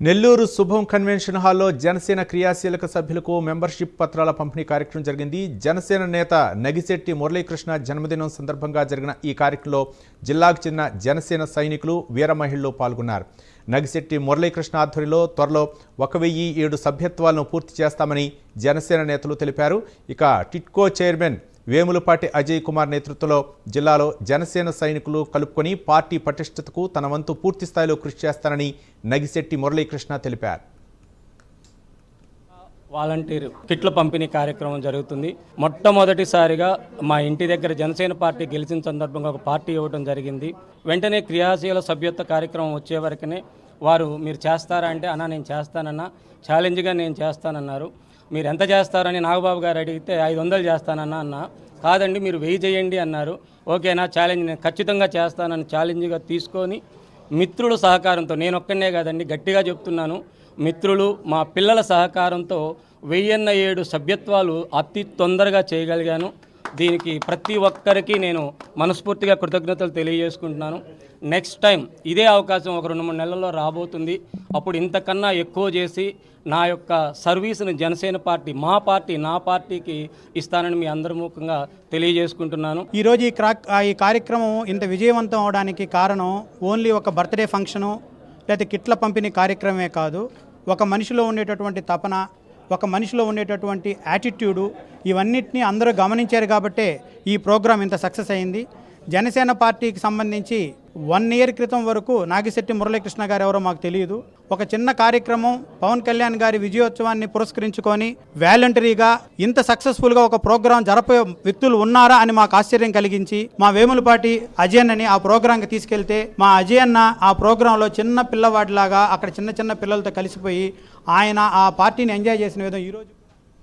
నెల్లూరు శుభం కన్వెన్షన్ హాల్లో జనసేన క్రియాశీలక సభ్యులకు మెంబర్షిప్ పత్రాల పంపిణీ కార్యక్రమం జరిగింది. జనసేన నేత నగిశెట్టి మురళీకృష్ణ జన్మదినం సందర్భంగా జరిగిన ఈ కార్యక్రమంలో జిల్లాకు చెందిన జనసేన సైనికులు వీర మహిళలు పాల్గొన్నారు. నగిశెట్టి మురళీకృష్ణ ఆధ్వర్యంలో త్వరలో ఒక వెయ్యి ఏడు సభ్యత్వాలను పూర్తి చేస్తామని జనసేన నేతలు తెలిపారు. ఇక టిట్కో చైర్మన్ వేములపాటి అజయ్ కుమార్ నేతృత్వంలో జిల్లాలో జనసేన సైనికులు కలుపుకొని పార్టీ పటిష్టతకు తన వంతు పూర్తి స్థాయిలో కృషి చేస్తానని నగిశెట్టి మురళీకృష్ణ తెలిపారు. వాలంటీర్ కిట్ల పంపిణీ కార్యక్రమం జరుగుతుంది. మొట్టమొదటిసారిగా మా ఇంటి దగ్గర జనసేన పార్టీ గెలిచిన సందర్భంగా ఒక పార్టీ ఇవ్వడం జరిగింది. వెంటనే క్రియాశీల సభ్యత్వ కార్యక్రమం వచ్చే వరకునే వారు మీరు చేస్తారా అంటే అన్నా నేను చేస్తానన్నా ఛాలెంజ్గా నేను చేస్తానన్నారు. మీరు ఎంత చేస్తారని నాగబాబు గారు అడిగితే ఐదు వందలు చేస్తానన్నా అన్న కాదండి మీరు వెయ్యి చేయండి అన్నారు. ఓకేనా ఛాలెంజ్ నేను ఖచ్చితంగా చేస్తానని ఛాలెంజ్గా తీసుకొని మిత్రుల సహకారంతో నేను ఒక్కనే కాదండి గట్టిగా చెప్తున్నాను. మిత్రులు మా పిల్లల సహకారంతో వెయ్యన్న ఏడు సభ్యత్వాలు అతి తొందరగా చేయగలిగాను. దీనికి ప్రతి ఒక్కరికి నేను మనస్ఫూర్తిగా కృతజ్ఞతలు తెలియజేసుకుంటున్నాను. నెక్స్ట్ టైం ఇదే అవకాశం ఒక రెండు మూడు నెలల్లో రాబోతుంది. అప్పుడు ఇంతకన్నా ఎక్కువ చేసి నా యొక్క సర్వీస్ని జనసేన పార్టీ మా పార్టీ నా పార్టీకి ఇస్తానని మీ అందరిముఖంగా తెలియజేసుకుంటున్నాను. ఈరోజు ఈ క్రా ఈ కార్యక్రమం ఇంత విజయవంతం అవడానికి కారణం ఓన్లీ ఒక బర్త్డే ఫంక్షను లేదా కిట్ల పంపిణీ కార్యక్రమే కాదు. ఒక మనిషిలో ఉండేటటువంటి తపన ఒక మనిషిలో ఉండేటటువంటి యాటిట్యూడు ఇవన్నిటిని అందరూ గమనించారు కాబట్టే ఈ ప్రోగ్రాం ఇంత సక్సెస్ అయింది. జనసేన పార్టీకి సంబంధించి వన్ ఇయర్ క్రితం వరకు నాగిశెట్టి మురళీకృష్ణ గారు ఎవరో మాకు తెలియదు. ఒక చిన్న కార్యక్రమం పవన్ కళ్యాణ్ గారి విజయోత్సవాన్ని పురస్కరించుకొని వాలంటరీగా ఇంత సక్సెస్ఫుల్గా ఒక ప్రోగ్రాం జరపే వ్యక్తులు ఉన్నారా అని మాకు ఆశ్చర్యం కలిగించి మా వేములపాటి అజయన్నని ఆ ప్రోగ్రాంకి తీసుకెళ్తే మా అజయన్న ఆ ప్రోగ్రాంలో చిన్న పిల్లవాడిలాగా అక్కడ చిన్న చిన్న పిల్లలతో కలిసిపోయి ఆయన ఆ పార్టీని ఎంజాయ్ చేసిన విధం ఈరోజు